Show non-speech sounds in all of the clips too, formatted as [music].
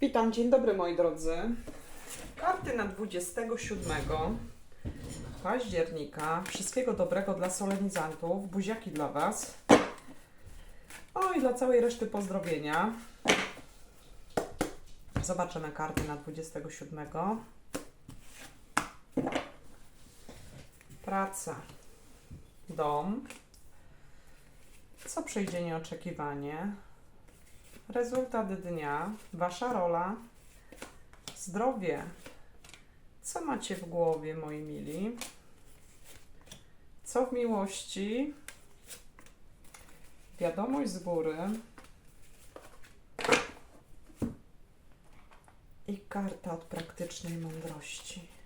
Witam, dzień dobry moi drodzy. Karty na 27 października. Wszystkiego dobrego dla solenizantów. Buziaki dla Was. O i dla całej reszty pozdrowienia. Zobaczymy karty na 27. Praca. Dom. Co przyjdzie nieoczekiwanie? Rezultat dnia, wasza rola, zdrowie. Co macie w głowie, moi mili? Co w miłości? Wiadomość z góry. I karta od praktycznej mądrości.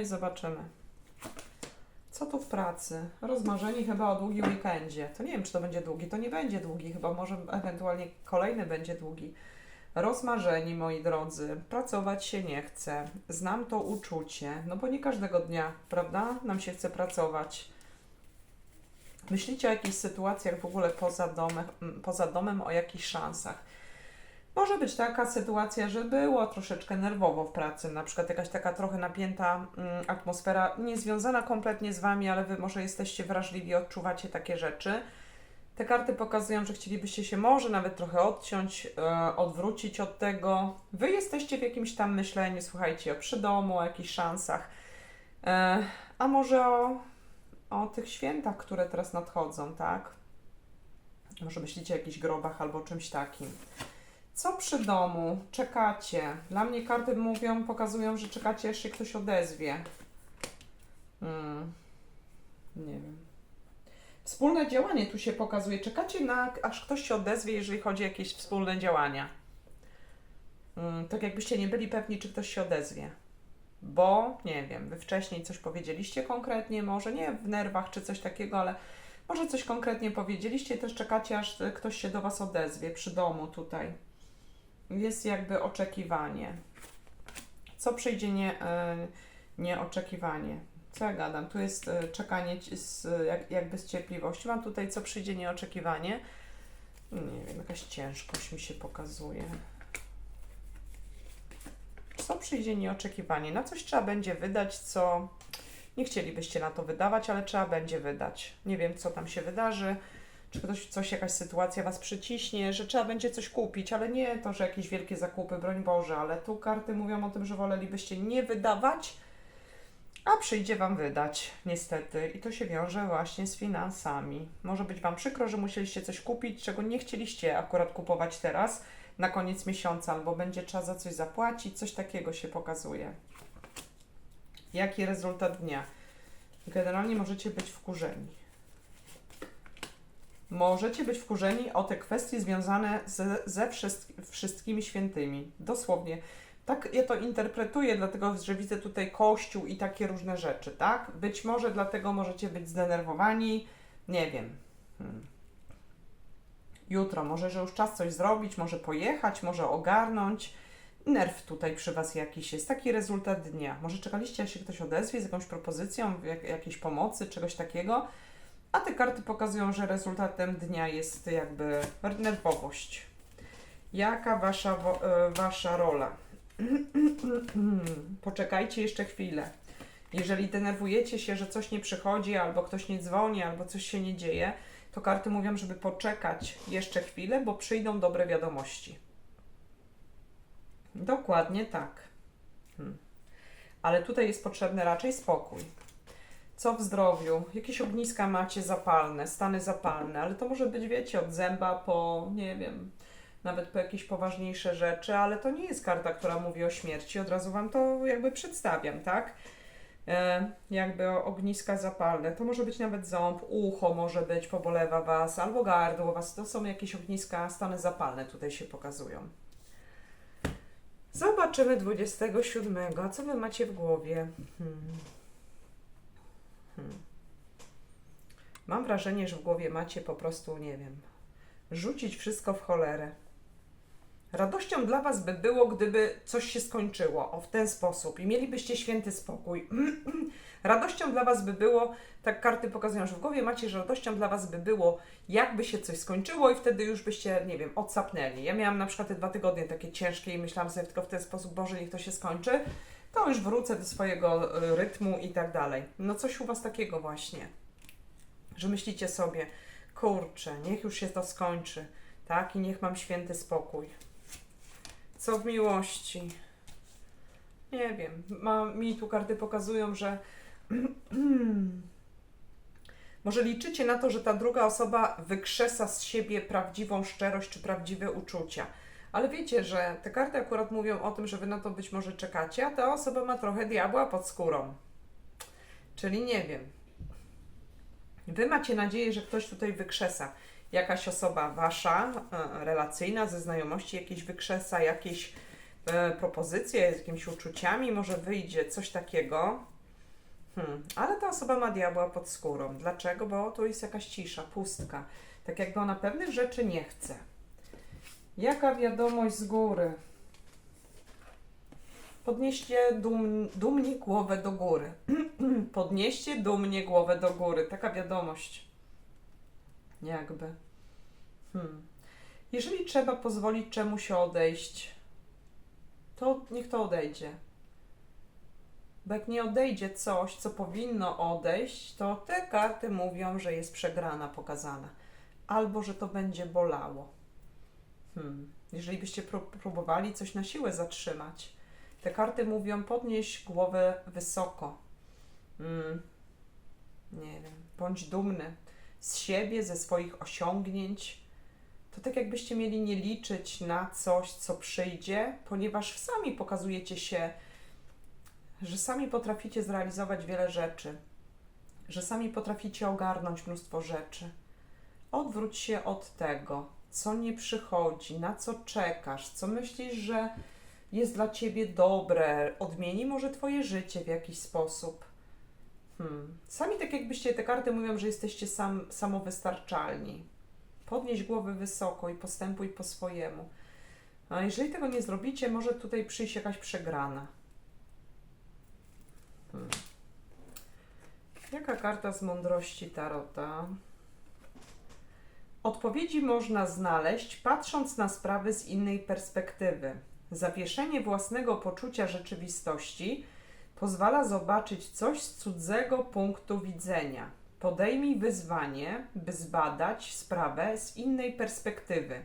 I zobaczymy. Co tu w pracy? Rozmarzeni chyba o długim weekendzie. To nie wiem, czy to będzie długi. To nie będzie długi, chyba może ewentualnie kolejny będzie długi. Rozmarzeni, moi drodzy, pracować się nie chce. Znam to uczucie, no bo nie każdego dnia, prawda, nam się chce pracować. Myślicie o jakichś sytuacjach w ogóle poza domem, poza domem o jakichś szansach. Może być taka sytuacja, że było troszeczkę nerwowo w pracy, na przykład jakaś taka trochę napięta mm, atmosfera, nie związana kompletnie z Wami, ale Wy może jesteście wrażliwi, odczuwacie takie rzeczy. Te karty pokazują, że chcielibyście się może nawet trochę odciąć, e, odwrócić od tego. Wy jesteście w jakimś tam myśleniu, słuchajcie, o przydomu, o jakichś szansach, e, a może o, o tych świętach, które teraz nadchodzą, tak? Może myślicie o jakichś grobach albo czymś takim. Co przy domu? Czekacie. Dla mnie karty mówią, pokazują, że czekacie, aż się ktoś odezwie. Hmm. Nie wiem. Wspólne działanie tu się pokazuje. Czekacie na, aż ktoś się odezwie, jeżeli chodzi o jakieś wspólne działania. Hmm, tak jakbyście nie byli pewni, czy ktoś się odezwie. Bo, nie wiem, wy wcześniej coś powiedzieliście konkretnie, może nie w nerwach czy coś takiego, ale może coś konkretnie powiedzieliście i też czekacie, aż ktoś się do Was odezwie przy domu tutaj jest jakby oczekiwanie. Co przyjdzie nie, e, nieoczekiwanie? Co ja gadam? Tu jest e, czekanie z, jak, jakby z cierpliwością. Mam tutaj, co przyjdzie nieoczekiwanie. Nie wiem, jakaś ciężkość mi się pokazuje. Co przyjdzie nieoczekiwanie? Na coś trzeba będzie wydać, co nie chcielibyście na to wydawać, ale trzeba będzie wydać. Nie wiem, co tam się wydarzy czy ktoś, coś, jakaś sytuacja Was przyciśnie, że trzeba będzie coś kupić, ale nie to, że jakieś wielkie zakupy, broń Boże, ale tu karty mówią o tym, że wolelibyście nie wydawać, a przyjdzie Wam wydać, niestety. I to się wiąże właśnie z finansami. Może być Wam przykro, że musieliście coś kupić, czego nie chcieliście akurat kupować teraz, na koniec miesiąca, albo będzie trzeba za coś zapłacić, coś takiego się pokazuje. Jaki rezultat dnia? Generalnie możecie być wkurzeni możecie być wkurzeni o te kwestie związane z, ze wszystk- wszystkimi świętymi. Dosłownie. Tak ja to interpretuję, dlatego że widzę tutaj kościół i takie różne rzeczy, tak? Być może dlatego możecie być zdenerwowani, nie wiem. Hmm. Jutro, może, że już czas coś zrobić, może pojechać, może ogarnąć. Nerw tutaj przy Was jakiś jest, taki rezultat dnia. Może czekaliście, aż się ktoś odezwie z jakąś propozycją, jak, jakiejś pomocy, czegoś takiego. A te karty pokazują, że rezultatem dnia jest jakby nerwowość. Jaka wasza, e, wasza rola? [clears throat] Poczekajcie jeszcze chwilę. Jeżeli denerwujecie się, że coś nie przychodzi, albo ktoś nie dzwoni, albo coś się nie dzieje, to karty mówią, żeby poczekać jeszcze chwilę, bo przyjdą dobre wiadomości. Dokładnie tak. Hmm. Ale tutaj jest potrzebny raczej spokój. Co w zdrowiu? Jakieś ogniska macie zapalne, stany zapalne, ale to może być, wiecie, od zęba po, nie wiem, nawet po jakieś poważniejsze rzeczy, ale to nie jest karta, która mówi o śmierci. Od razu Wam to jakby przedstawiam, tak? E, jakby ogniska zapalne. To może być nawet ząb, ucho może być, pobolewa Was, albo gardło Was. To są jakieś ogniska, stany zapalne tutaj się pokazują. Zobaczymy 27. A co Wy macie w głowie? Hmm. Hmm. Mam wrażenie, że w głowie macie po prostu, nie wiem, rzucić wszystko w cholerę. Radością dla Was by było, gdyby coś się skończyło, o w ten sposób i mielibyście święty spokój. [clears throat] radością dla Was by było, tak karty pokazują, że w głowie macie, że radością dla Was by było, jakby się coś skończyło i wtedy już byście, nie wiem, odsapnęli. Ja miałam na przykład te dwa tygodnie takie ciężkie i myślałam sobie tylko w ten sposób, Boże, niech to się skończy, to już wrócę do swojego e, rytmu i tak dalej. No coś u Was takiego właśnie, że myślicie sobie, kurczę, niech już się to skończy, tak, i niech mam święty spokój. Co w miłości? Nie wiem. Ma, mi tu karty pokazują, że [clears throat] może liczycie na to, że ta druga osoba wykrzesa z siebie prawdziwą szczerość czy prawdziwe uczucia. Ale wiecie, że te karty akurat mówią o tym, że wy na to być może czekacie, a ta osoba ma trochę diabła pod skórą. Czyli nie wiem. Wy macie nadzieję, że ktoś tutaj wykrzesa jakaś osoba wasza, e, relacyjna, ze znajomości jakieś wykrzesa, jakieś e, propozycje z jakimiś uczuciami, może wyjdzie coś takiego. Hmm. Ale ta osoba ma diabła pod skórą. Dlaczego? Bo tu jest jakaś cisza, pustka. Tak jakby ona pewnych rzeczy nie chce. Jaka wiadomość z góry? Podnieście dum, dumnie głowę do góry. [clears throat] Podnieście dumnie głowę do góry. Taka wiadomość. Jakby. Hmm. Jeżeli trzeba pozwolić czemuś odejść, to niech to odejdzie. Bo jak nie odejdzie coś, co powinno odejść, to te karty mówią, że jest przegrana pokazana. Albo że to będzie bolało. Hmm. Jeżeli byście pró- próbowali coś na siłę zatrzymać, te karty mówią podnieś głowę wysoko. Hmm. Nie wiem, bądź dumny z siebie, ze swoich osiągnięć. To tak jakbyście mieli nie liczyć na coś, co przyjdzie, ponieważ sami pokazujecie się, że sami potraficie zrealizować wiele rzeczy, że sami potraficie ogarnąć mnóstwo rzeczy. Odwróć się od tego, co nie przychodzi, na co czekasz, co myślisz, że jest dla ciebie dobre, odmieni może twoje życie w jakiś sposób. Hmm. Sami tak jakbyście, te karty mówią, że jesteście sam, samowystarczalni. Podnieś głowę wysoko i postępuj po swojemu. A jeżeli tego nie zrobicie, może tutaj przyjść jakaś przegrana. Hmm. Jaka karta z mądrości Tarota? Odpowiedzi można znaleźć patrząc na sprawy z innej perspektywy. Zawieszenie własnego poczucia rzeczywistości pozwala zobaczyć coś z cudzego punktu widzenia. Podejmij wyzwanie, by zbadać sprawę z innej perspektywy.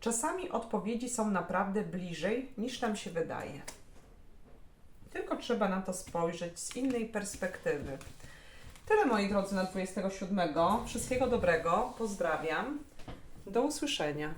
Czasami odpowiedzi są naprawdę bliżej niż nam się wydaje. Tylko trzeba na to spojrzeć z innej perspektywy. Tyle moi drodzy na 27. Wszystkiego dobrego. Pozdrawiam. Do usłyszenia.